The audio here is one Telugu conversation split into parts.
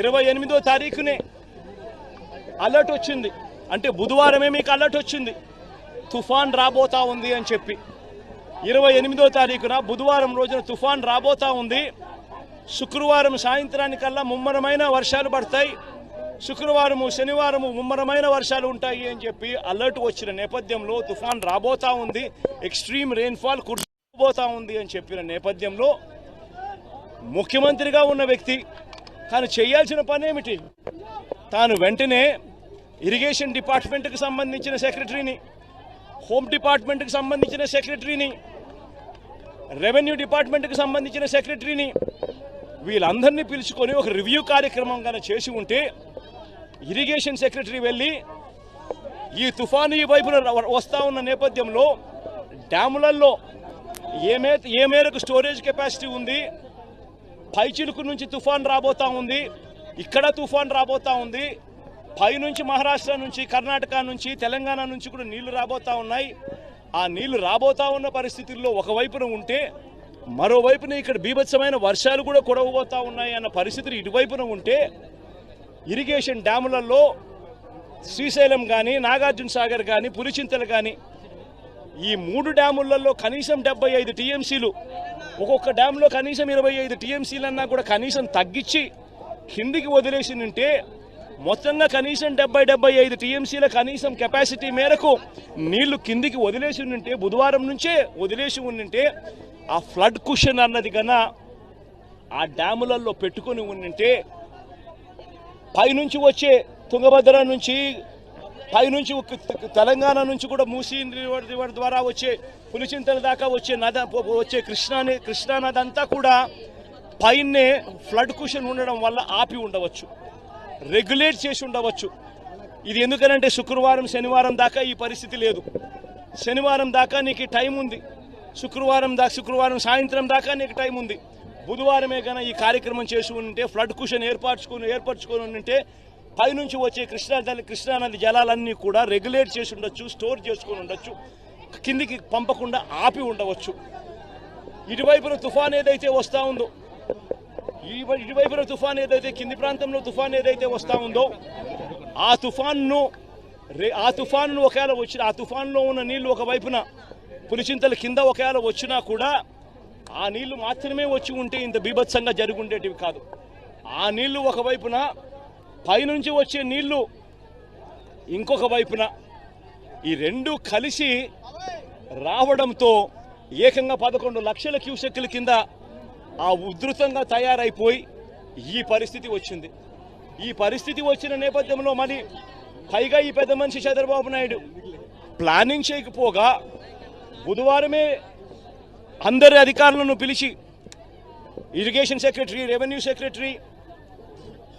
ఇరవై ఎనిమిదో తారీఖునే అలర్ట్ వచ్చింది. అంటే బుధవారమే మీకు అలర్ట్ వచ్చింది. తుఫాన్ రాబోతా ఉంది అని చెప్పి. ఇరవై ఎనిమిదో తారీఖున బుధవారం రోజున తుఫాన్ రాబోతా ఉంది. శుక్రవారం సాయంత్రానికల్లా ముమ్మరమైన వర్షాలు పడతాయి. శుక్రవారము శనివారము ముమ్మరమైన వర్షాలు ఉంటాయి అని చెప్పి అలర్ట్ వచ్చిన నేపథ్యంలో తుఫాన్ రాబోతా ఉంది. ఎక్స్ట్రీమ్ రెయిన్ఫాల్ కుర్చోబోతా ఉంది అని చెప్పిన నేపథ్యంలో ముఖ్యమంత్రిగా ఉన్న వ్యక్తి తాను చేయాల్సిన పని ఏమిటి? తాను వెంటనే ఇరిగేషన్ డిపార్ట్మెంట్కి సంబంధించిన సెక్రటరీని హోమ్ డిపార్ట్మెంట్కి సంబంధించిన సెక్రటరీని రెవెన్యూ డిపార్ట్మెంట్కి సంబంధించిన సెక్రటరీని వీళ్ళందరినీ పిలుచుకొని ఒక రివ్యూ కార్యక్రమం కనుక చేసి ఉంటే ఇరిగేషన్ సెక్రటరీ వెళ్ళి ఈ తుఫాను ఈ వైపున వస్తూ ఉన్న నేపథ్యంలో డ్యాములలో ఏ మే ఏ మేరకు స్టోరేజ్ కెపాసిటీ ఉంది పైచిలుకు నుంచి తుఫాన్ రాబోతా ఉంది. ఇక్కడ తుఫాన్ రాబోతా ఉంది. పై నుంచి మహారాష్ట్ర నుంచి కర్ణాటక నుంచి తెలంగాణ నుంచి కూడా నీళ్ళు రాబోతా ఉన్నాయి. ఆ నీళ్ళు రాబోతా ఉన్న పరిస్థితుల్లో ఒకవైపున ఉంటే మరోవైపున ఇక్కడ బీభత్సమైన వర్షాలు కూడా కురవబోతా ఉన్నాయి అన్న పరిస్థితులు ఇటువైపున ఉంటే ఇరిగేషన్ డ్యాములలో శ్రీశైలం కానీ నాగార్జున సాగర్ కానీ పులిచింతలు కానీ ఈ మూడు డ్యాములలో కనీసం డెబ్బై ఐదు టీఎంసీలు. ఒక్కొక్క డ్యాంలో కనీసం ఇరవై ఐదు టీఎంసీలన్నా కూడా కనీసం తగ్గించి కిందికి వదిలేసి ఉంటే మొత్తంగా కనీసం డెబ్బై డెబ్బై ఐదు టీఎంసీల కనీసం కెపాసిటీ మేరకు నీళ్ళు కిందికి వదిలేసి ఉంటే బుధవారం నుంచే వదిలేసి ఉంటే ఆ ఫ్లడ్ కుషన్ అన్నది కన్నా ఆ డ్యాములలో పెట్టుకొని ఉంటే పైనుంచి వచ్చే తుంగభద్ర నుంచి పైనుంచి తెలంగాణ నుంచి కూడా మూసీ రివర్ ద్వారా వచ్చే పులిచింతల దాకా వచ్చే నద వచ్చే కృష్ణాని కృష్ణా నది అంతా కూడా పైనే ఫ్లడ్ కుషన్ ఉండడం వల్ల ఆపి ఉండవచ్చు. రెగ్యులేట్ చేసి ఉండవచ్చు. ఇది ఎందుకనంటే శుక్రవారం శనివారం దాకా ఈ పరిస్థితి లేదు. శనివారం దాకా నీకు టైం ఉంది. శుక్రవారం దాకా శుక్రవారం సాయంత్రం దాకా నీకు టైం ఉంది. బుధవారమే కనుక ఈ కార్యక్రమం చేసి ఉంటే ఫ్లడ్ కుషన్ ఏర్పరచుకొని ఏర్పరచుకొని ఉంటే పైనుంచి వచ్చే కృష్ణా కృష్ణానది కృష్ణా నది జలాలన్నీ కూడా రెగ్యులేట్ చేసి ఉండొచ్చు స్టోర్ చేసుకొని ఉండొచ్చు కిందికి పంపకుండా ఆపి ఉండవచ్చు. ఇటువైపున తుఫాన్ ఏదైతే వస్తూ ఉందో ఇటువైపున తుఫాన్ ఏదైతే కింది ప్రాంతంలో తుఫాన్ ఏదైతే వస్తూ ఉందో ఆ తుఫాన్ను రే ఆ తుఫాను ఒకవేళ వచ్చిన ఆ తుఫాన్లో ఉన్న నీళ్ళు ఒకవైపున పులిచింతల కింద ఒకవేళ వచ్చినా కూడా ఆ నీళ్ళు మాత్రమే వచ్చి ఉంటే ఇంత బీభత్సంగా జరుగుండేటివి కాదు. ఆ నీళ్ళు ఒకవైపున పైనుంచి వచ్చే నీళ్ళు ఇంకొక వైపున. ఈ రెండు కలిసి రావడంతో ఏకంగా పదకొండు లక్షల క్యూసెక్ల కింద ఆ ఉధృతంగా తయారైపోయి ఈ పరిస్థితి వచ్చింది. ఈ పరిస్థితి వచ్చిన నేపథ్యంలో మరి పైగా ఈ పెద్ద మనిషి చంద్రబాబు నాయుడు ప్లానింగ్ చేయకపోగా బుధవారమే అందరి అధికారులను పిలిచి irrigation secretary revenue secretary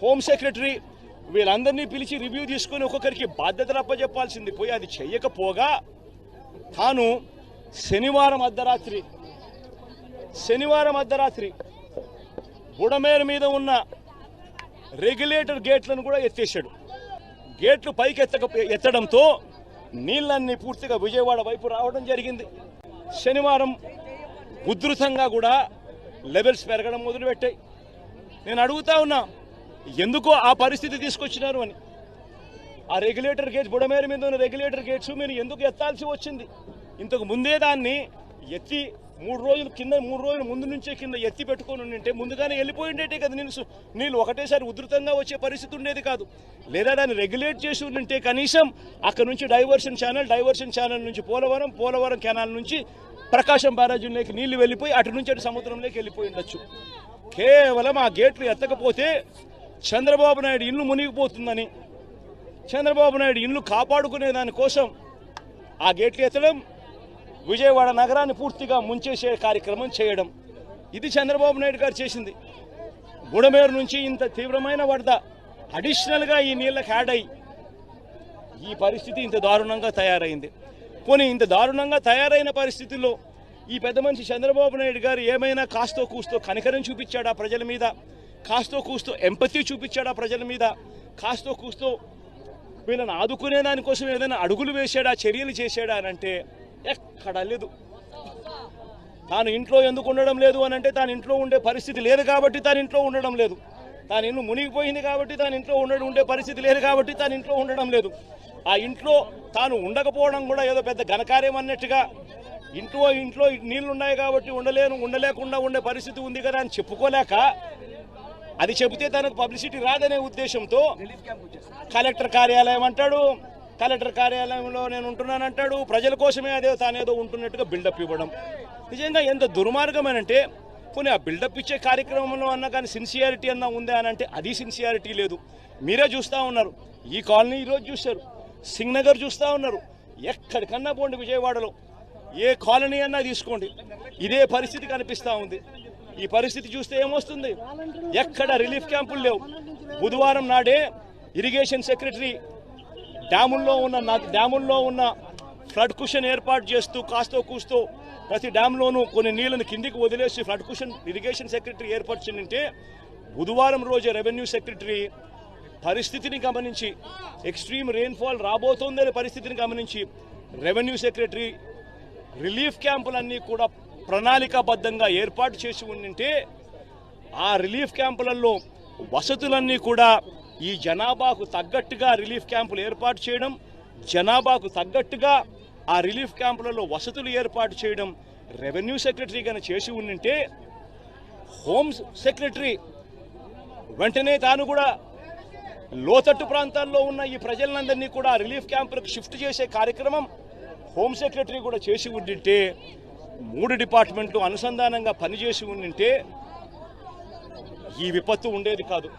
home secretary వీళ్ళందరినీ పిలిచి రివ్యూ తీసుకొని ఒక్కొక్కరికి బాధ్యతలు అప్పచెప్పాల్సింది పోయి అది చెయ్యకపోగా తాను శనివారం అర్ధరాత్రి శనివారం అర్ధరాత్రి బుడమేరు మీద ఉన్న రెగ్యులేటర్ గేట్లను కూడా ఎత్తేసాడు గేట్లు పైకి ఎత్తక ఎత్తడంతో నీళ్ళన్నీ పూర్తిగా విజయవాడ వైపు రావడం జరిగింది. శనివారం ఉధృతంగా కూడా లెవెల్స్ పెరగడం మొదలుపెట్టాయి. నేను అడుగుతా ఉన్నా ఎందుకో ఆ పరిస్థితి తీసుకొచ్చినారు అని. ఆ రెగ్యులేటర్ గేట్స్ బుడమేరు మీద ఉన్న రెగ్యులేటర్ గేట్స్ మీరు ఎందుకు ఎత్తాల్సి వచ్చింది? ఇంతకు ముందే దాన్ని ఎత్తి మూడు రోజులు కింద మూడు రోజులు ముందు నుంచే కింద ఎత్తి పెట్టుకొని ఉండింటే ముందుగానే వెళ్ళిపోయిండేటే కదా నీళ్ళు నీళ్ళు ఒకటేసారి ఉధృతంగా వచ్చే పరిస్థితి ఉండేది కాదు. లేదా దాన్ని రెగ్యులేట్ చేసి ఉండింటే కనీసం అక్కడ నుంచి డైవర్షన్ ఛానల్ డైవర్షన్ ఛానల్ నుంచి పోలవరం పోలవరం కెనాల్ నుంచి ప్రకాశం బ్యారేజీలోకి నీళ్ళు వెళ్ళిపోయి అటు నుంచి అటు సముద్రంలోకి వెళ్ళిపోయి ఉండొచ్చు. కేవలం ఆ గేట్లు ఎత్తకపోతే చంద్రబాబు నాయుడు ఇల్లు మునిగిపోతుందని చంద్రబాబు నాయుడు ఇల్లు కాపాడుకునే దానికోసం ఆ గేట్లు ఎత్తడం విజయవాడ నగరాన్ని పూర్తిగా ముంచేసే కార్యక్రమం చేయడం. ఇది చంద్రబాబు నాయుడు గారు చేసింది. బుడమేరు నుంచి ఇంత తీవ్రమైన వరద అడిషనల్గా ఈ నీళ్ళకి యాడ్ అయ్యి ఈ పరిస్థితి ఇంత దారుణంగా తయారైంది. పోనీ ఇంత దారుణంగా తయారైన పరిస్థితుల్లో ఈ పెద్ద మనిషి చంద్రబాబు నాయుడు గారు ఏమైనా కాస్తో కూస్తో కనికరం చూపించాడా ప్రజల మీద? కాస్తో కూస్తో ఎంపతి చూపించాడా ప్రజల మీద. కాస్తో కూస్తో వీళ్ళని ఆదుకునే దానికోసం ఏదైనా అడుగులు వేశాడా చర్యలు చేశాడా అని అంటే ఎక్కడ లేదు. తాను ఇంట్లో ఎందుకు ఉండడం లేదు అని అంటే తాను ఇంట్లో ఉండే పరిస్థితి లేదు కాబట్టి తాను ఇంట్లో ఉండడం లేదు. తాను ఇల్లు మునిగిపోయింది కాబట్టి తాను ఇంట్లో ఉండడం ఉండే పరిస్థితి లేదు కాబట్టి తాను ఇంట్లో ఉండడం లేదు. ఆ ఇంట్లో తాను ఉండకపోవడం కూడా ఏదో పెద్ద ఘనకార్యం అన్నట్టుగా ఇంట్లో ఇంట్లో నీళ్ళున్నాయి కాబట్టి ఉండలేను ఉండలేకుండా ఉండే పరిస్థితి ఉంది కదా అని చెప్పుకోలేక అది చెబితే తనకు పబ్లిసిటీ రాదనే ఉద్దేశంతో కలెక్టర్ కార్యాలయం అంటాడు. కలెక్టర్ కార్యాలయంలో నేను ఉంటున్నానంటాడు. ప్రజల కోసమే అదే తానేదో ఉంటున్నట్టుగా బిల్డప్ ఇవ్వడం. నిజంగా ఎంత దుర్మార్గమేనంటే పోనీ ఆ బిల్డప్ ఇచ్చే కార్యక్రమంలో అన్నా కానీ సిన్సియారిటీ అన్నా ఉందా అని అంటే అది సిన్సియారిటీ లేదు. మీరే చూస్తూ ఉన్నారు. ఈ కాలనీ ఈరోజు చూశారు. సింగ్ నగర్ చూస్తూ ఉన్నారు. ఎక్కడికన్నా పోండి విజయవాడలో. ఏ కాలనీ అన్నా తీసుకోండి. ఇదే పరిస్థితి కనిపిస్తూ ఉంది. ఈ పరిస్థితి చూస్తే ఏమొస్తుంది? ఎక్కడ రిలీఫ్ క్యాంపులు లేవు. బుధవారం నాడే ఇరిగేషన్ సెక్రటరీ డ్యాముల్లో ఉన్న డ్యాముల్లో ఉన్న ఫ్లడ్ కుషన్ ఏర్పాటు చేస్తూ కాస్తో కూస్తో ప్రతి డ్యాంలోనూ కొన్ని నీళ్ళను కిందికి వదిలేసి ఫ్లడ్ కుషన్ ఇరిగేషన్ సెక్రటరీ ఏర్పరిచిందంటే బుధవారం రోజే రెవెన్యూ సెక్రటరీ పరిస్థితిని గమనించి ఎక్స్ట్రీమ్ రెయిన్ఫాల్ రాబోతోందనే పరిస్థితిని గమనించి రెవెన్యూ సెక్రటరీ రిలీఫ్ క్యాంపులన్నీ కూడా ప్రణాళికాబద్ధంగా ఏర్పాటు చేసి ఉండింటే ఆ రిలీఫ్ క్యాంపులలో వసతులన్నీ కూడా ఈ జనాభాకు తగ్గట్టుగా రిలీఫ్ క్యాంపులు ఏర్పాటు చేయడం జనాభాకు తగ్గట్టుగా ఆ రిలీఫ్ క్యాంపులలో వసతులు ఏర్పాటు చేయడం రెవెన్యూ సెక్రటరీ కానీ చేసి ఉండింటే హోమ్ సెక్రటరీ వెంటనే తాను కూడా లోతట్టు ప్రాంతాల్లో ఉన్న ఈ ప్రజలందరినీ కూడా రిలీఫ్ క్యాంపులకు షిఫ్ట్ చేసే కార్యక్రమం హోమ్ సెక్రటరీ కూడా చేసి ఉండింటే మూడు డిపార్ట్మెంట్లు అనుసంధానంగా పనిచేసి ఉండింటే ఈ విపత్తు ఉండేది కాదు.